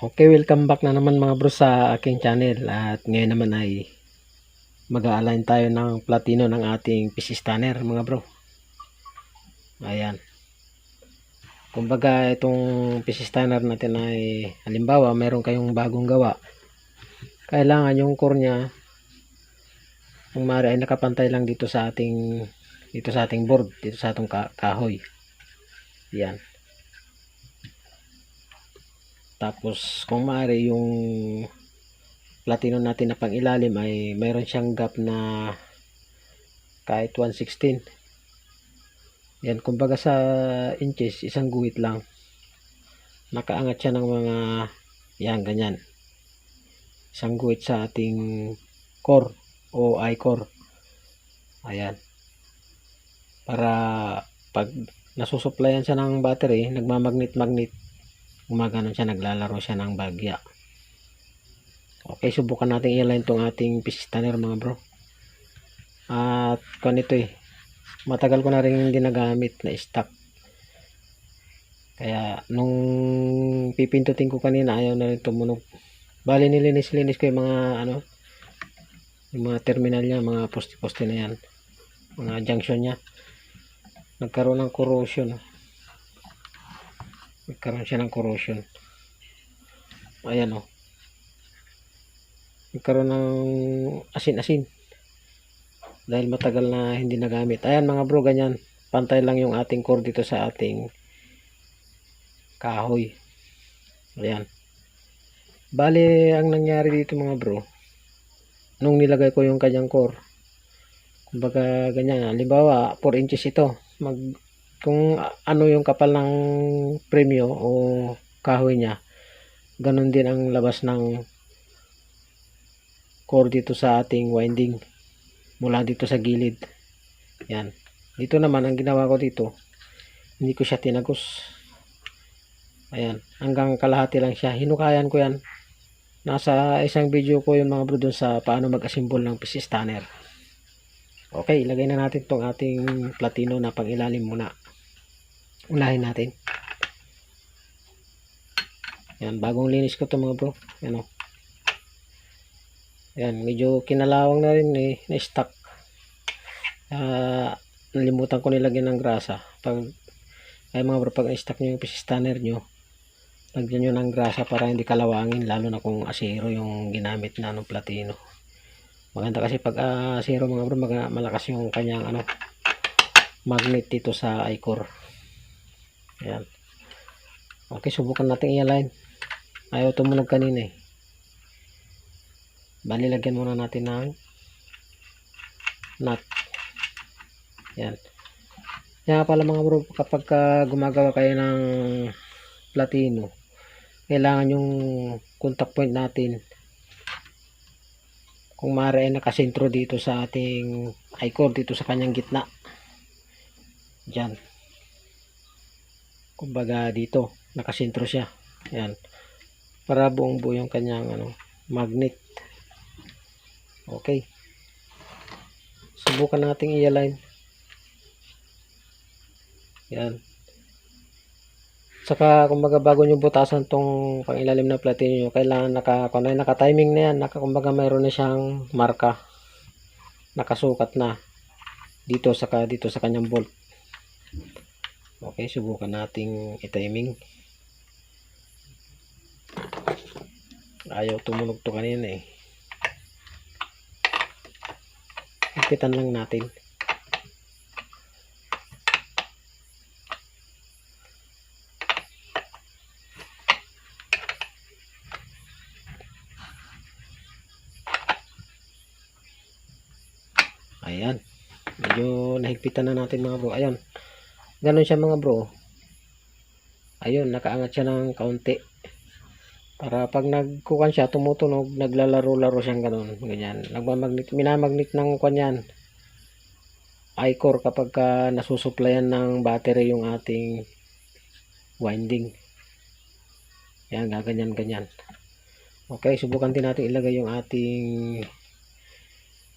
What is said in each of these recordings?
Okay, welcome back na naman mga bro sa aking channel at ngayon naman ay mag-align tayo ng platino ng ating PC stunner mga bro. Ayan. Kumbaga itong PC stunner natin ay halimbawa meron kayong bagong gawa. Kailangan yung core niya kung maaari ay nakapantay lang dito sa ating dito sa ating board, dito sa atong ka- kahoy. Yan. Tapos kung maaari yung platino natin na pang ilalim ay mayroon siyang gap na kahit 116. Yan kumbaga sa inches isang guhit lang. Nakaangat siya ng mga yan ganyan. Isang guhit sa ating core o I-core. Ayan. Para pag nasusuplayan siya ng battery, nagmamagnet-magnet gumaganon siya, naglalaro siya ng bagya. Okay, subukan natin i-align tong ating PC stunner mga bro. At kung ito eh, matagal ko na rin hindi nagamit na stock. Kaya nung pipindutin ko kanina ayaw na rin tumunog. Bali nilinis-linis ko yung mga ano, yung mga terminal niya, mga poste-poste na yan. Mga junction niya. Nagkaroon ng corrosion nagkaroon siya ng corrosion. Ayan o nagkaroon ng asin-asin. Dahil matagal na hindi nagamit. Ayan mga bro ganyan. Pantay lang yung ating core dito sa ating kahoy. Ayan. Bali ang nangyari dito mga bro nung nilagay ko yung kanyang core kumbaga ganyan halimbawa 4 inches ito mag kung ano yung kapal ng premyo o kahoy niya ganun din ang labas ng core dito sa ating winding mula dito sa gilid. Yan. Dito naman ang ginawa ko dito hindi ko siya tinagos. Ayan. Hanggang kalahati lang siya. Hinukayan ko yan. Nasa isang video ko yung mga bro dun sa paano mag-assemble ng PC stunner. Okay ilagay na natin tong ating platino na pang ilalim muna unahin natin. Yan bagong linis ko to mga bro. Yan o yan medyo kinalawang na rin eh na stock Ah, nalimutan ko nilagyan ng grasa. Pag ay mga bro pag stock nyo yung PC stunner nyo lagyan nyo ng grasa para hindi kalawangin lalo na kung asero yung ginamit na anong platino. Maganda kasi pag ah, asero mga bro maga- malakas yung kanyang ano magnet dito sa i-core Ayan. Okay, subukan natin i-align. Ayaw tumunog kanina eh. Bali, lagyan muna natin ng nut. Ayan. Kaya pala mga bro, kapag ka gumagawa kayo ng platino, kailangan yung contact point natin kung maaari ay nakasentro dito sa ating i-core dito sa kanyang gitna. Diyan kumbaga dito nakasentro siya. Yan para buong buo yung kanyang ano magnet. Okay. Subukan nating i-align. Yan saka kumbaga bago nyo butasan tong pangilalim na platino nyo kailangan naka, kung ano, naka timing na yan. Naka, kumbaga mayroon na siyang marka. Nakasukat na. Dito saka dito sa kanyang bolt Okay, subukan nating i-timing. Ayaw tumunog to kanina eh. Ipitan lang natin. Ayan. Medyo nahigpitan na natin mga bro. Ayan ganun siya mga bro. Ayun nakaangat siya ng kaunti. Para pag nagkukan siya tumutunog naglalaro-laro siyang ganun ganyan. Nagmamagnet minamagnet ng kanyan i-core kapag ka nasusuplayan ng battery yung ating winding. Yan gaganyan ganyan okay subukan din natin ilagay yung ating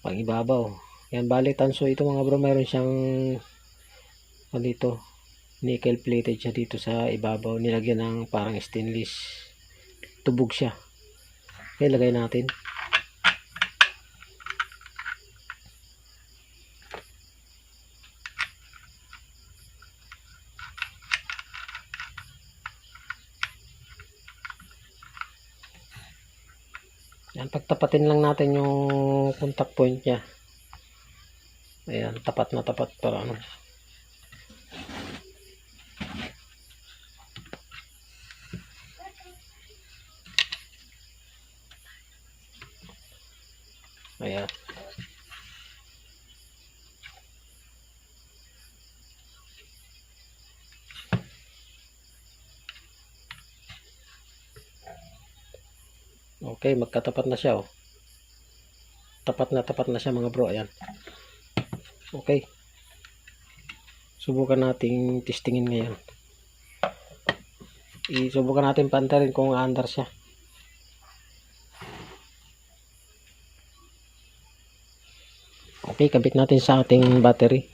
pang ibabaw yan bali tanso ito mga bro. Mayroon siyang dito nickel plated siya dito sa ibabaw nilagyan ng parang stainless tubog siya. Okay, lagay natin. Yan, pagtapatin lang natin yung contact point niya. Ayan, tapat na tapat para ano. Ayan. Okay, magkatapat na siya oh. Tapat na tapat na siya mga bro, ayan. Okay. Subukan nating testingin ngayon. Isubukan natin pantarin kung aandar siya. Okay, kabit natin sa ating battery.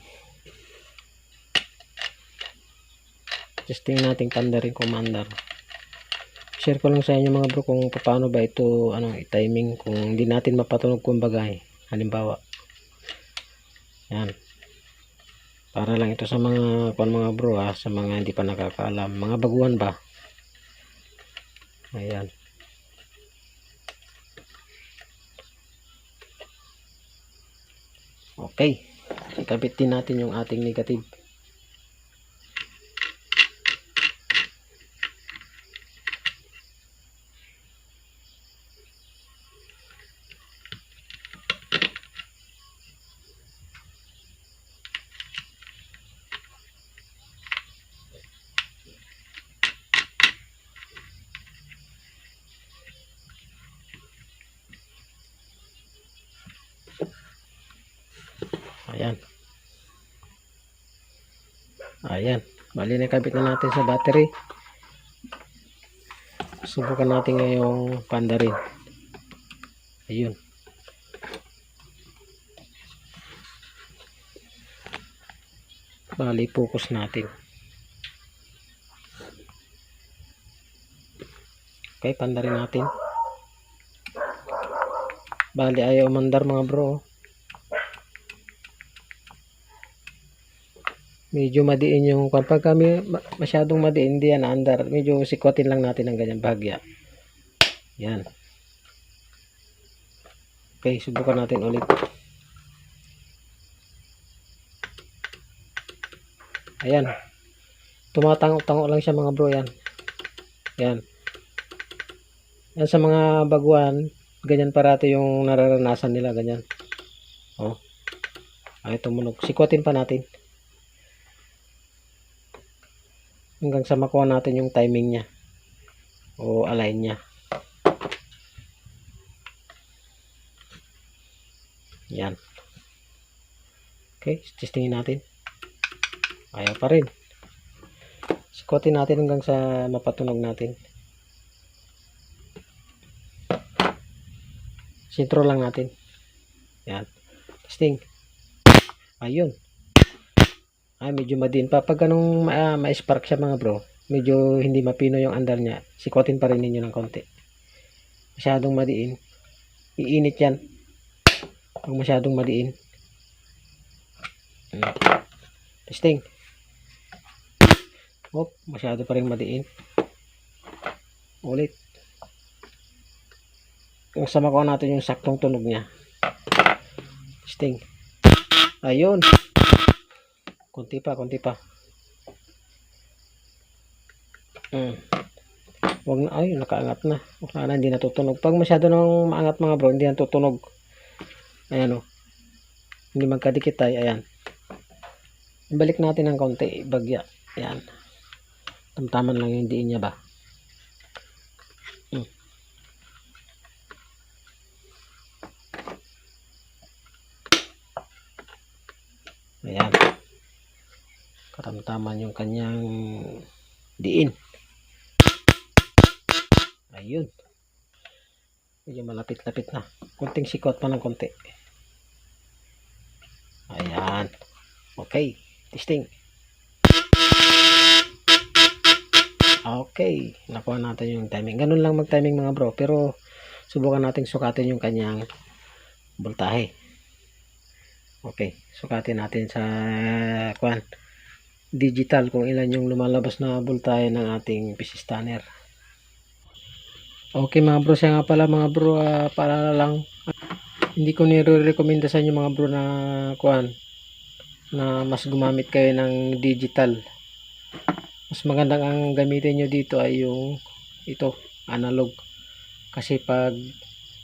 Testing natin pandarin kung maandar. Share ko lang sa inyo mga bro kung paano ba ito ano, i-timing kung hindi natin mapatunog kumbaga eh. Halimbawa. Yan. Para lang ito sa mga kung mga bro ha, sa mga hindi pa nakakaalam. Mga baguhan ba? Ayan. Okay. Ikabit din natin yung ating negative. Ayan. Ayan. Bali na kabit na natin sa battery. Subukan natin ngayong panda rin. Ayun. Bali focus natin. Okay, panda rin natin. Bali ayaw umandar mga bro. Medyo madiin yung kwan. Pag kami ma- masyadong madiin, hindi yan andar. Medyo sikwatin lang natin ng ganyan bahagya. Yan. Okay, subukan natin ulit. Ayan. Tumatango-tango lang siya mga bro yan. Yan. Yan sa mga baguhan, ganyan parati yung nararanasan nila, ganyan. Oh. Ay, tumunog. Sikwatin pa natin. Hanggang sa makuha natin yung timing niya o align niya. Yan. Okay testingin natin. Ayaw pa rin. Sikotin natin hanggang sa mapatunog natin. Sintro lang natin. Yan. Testing. Ayun ay, medyo madin pa. Pag ganong ma- ma-spark siya mga bro, medyo hindi mapino yung andar niya. Sikotin pa rin ninyo ng konti. Masyadong madiin. Iinit yan. Pag masyadong madiin. Hmm. Testing. Op, masyado pa rin madiin. Ulit. Kung sa makuha natin yung saktong tunog niya. Testing. Ayun. Kunti pa, kunti pa. Mm. Wag na, ay, nakaangat na. Wala na, hindi natutunog. Pag masyado nang maangat mga bro, hindi yan tutunog. Ayan o. Hindi magkadikit tayo, ayan. Balik natin ng konti, bagya. Ayan. Tamtaman lang yung diin niya ba. Mm. Ayan katamtaman yung kanyang diin. Ayun. Medyo malapit-lapit na. Kunting sikot pa ng konti. Ayan. Okay. Testing. Okay, nakuha natin yung timing. Ganun lang mag-timing mga bro, pero subukan nating sukatin yung kanyang voltahe. Okay, sukatin natin sa kwan digital kung ilan yung lumalabas na voltahe ng ating PC scanner. Okay mga bro, siya nga pala mga bro, ah, paalala lang, hindi ko nire-recommenda sa inyo mga bro na kwan na mas gumamit kayo ng digital. Mas magandang ang gamitin nyo dito ay yung ito analog. Kasi pag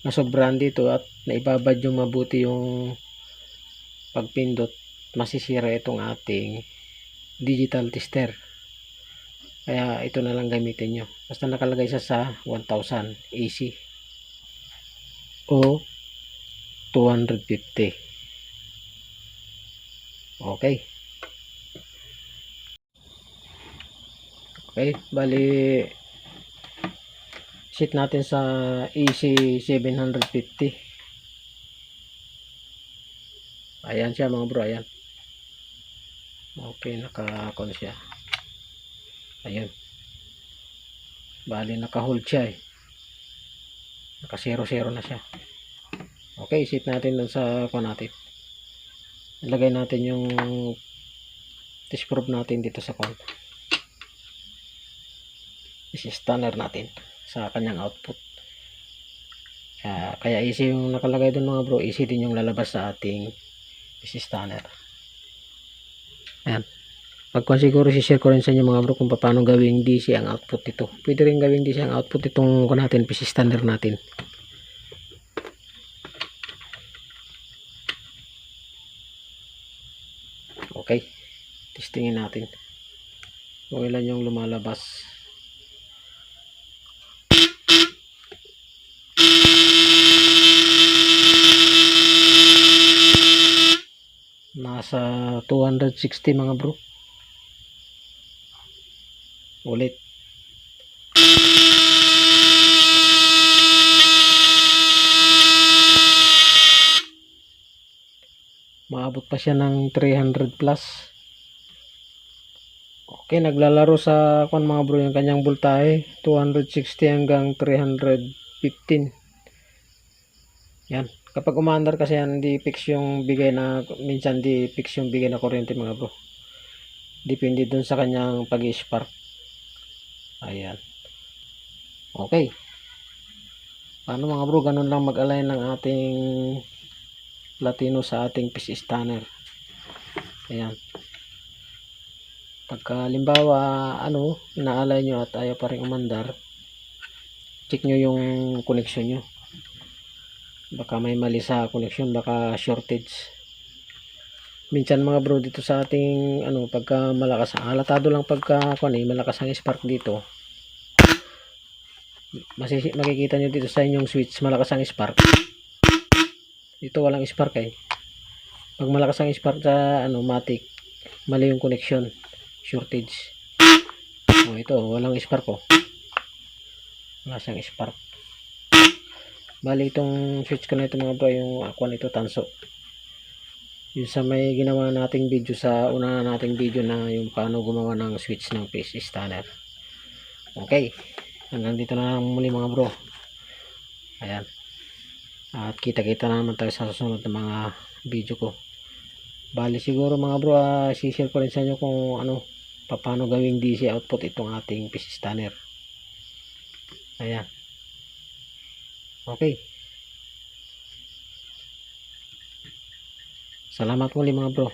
nasobran dito at naibabad yung mabuti yung pagpindot masisira itong ating digital tester. Kaya ito na lang gamitin nyo. Basta nakalagay siya sa 1000 AC o 250 okay. Okay, bali sit natin sa AC 750. Ayan siya mga bro, ayan. Okay, naka-con siya. Ayan. Bali naka-hold siya eh. Naka 0 0 na siya. Okay, sit natin dun sa con natin. Ilagay natin yung test probe natin dito sa con isi-stunner natin sa kanyang output kaya, kaya easy yung nakalagay doon mga bro easy din yung lalabas sa ating isi-stunner ayan. Pagkuhan siguro si-share ko rin sa inyo mga bro kung paano gawing DC ang output ito pwede rin gawing DC ang output itong kung natin PC standard natin. Okay. Testingin natin. Kung ilan yung lumalabas nasa 260 mga bro. Ulit. Maabot pa siya ng 300 plus. Okay naglalaro sa kung mga bro yung kanyang voltahe 260 hanggang 315 yan kapag umandar kasi yan hindi fix yung bigay na minsan di fix yung bigay na kuryente mga bro. Depende dun sa kanyang pag spark ayan. Okay. Paano mga bro? Ganun lang mag-align ng ating platino sa ating PC scanner ayan. Pagka limbawa ano inaalay nyo at ayaw pa rin umandar check nyo yung connection nyo baka may mali sa connection baka shortage. Minsan mga bro dito sa ating ano pagka malakas halatado lang pagka kung eh, malakas ang spark dito. Masisi, makikita nyo dito sa inyong switch malakas ang spark. Dito walang spark eh. Pag malakas ang spark sa ano matic mali yung connection shortage. Oh ito walang spark oh. Wala siyang spark bali itong switch ko na ito mga bro yung aqua nito tanso. Yung sa may ginawa nating video sa una nating video na yung paano gumawa ng switch ng PC scanner. Okay. Hanggang dito na lang muli mga bro. Ayan. At kita kita na naman tayo sa susunod na mga video ko. Bali siguro mga bro uh, share ko rin sa inyo kung ano paano gawing DC output itong ating PC scanner. Ayan Okay. Salamat muli mga bro.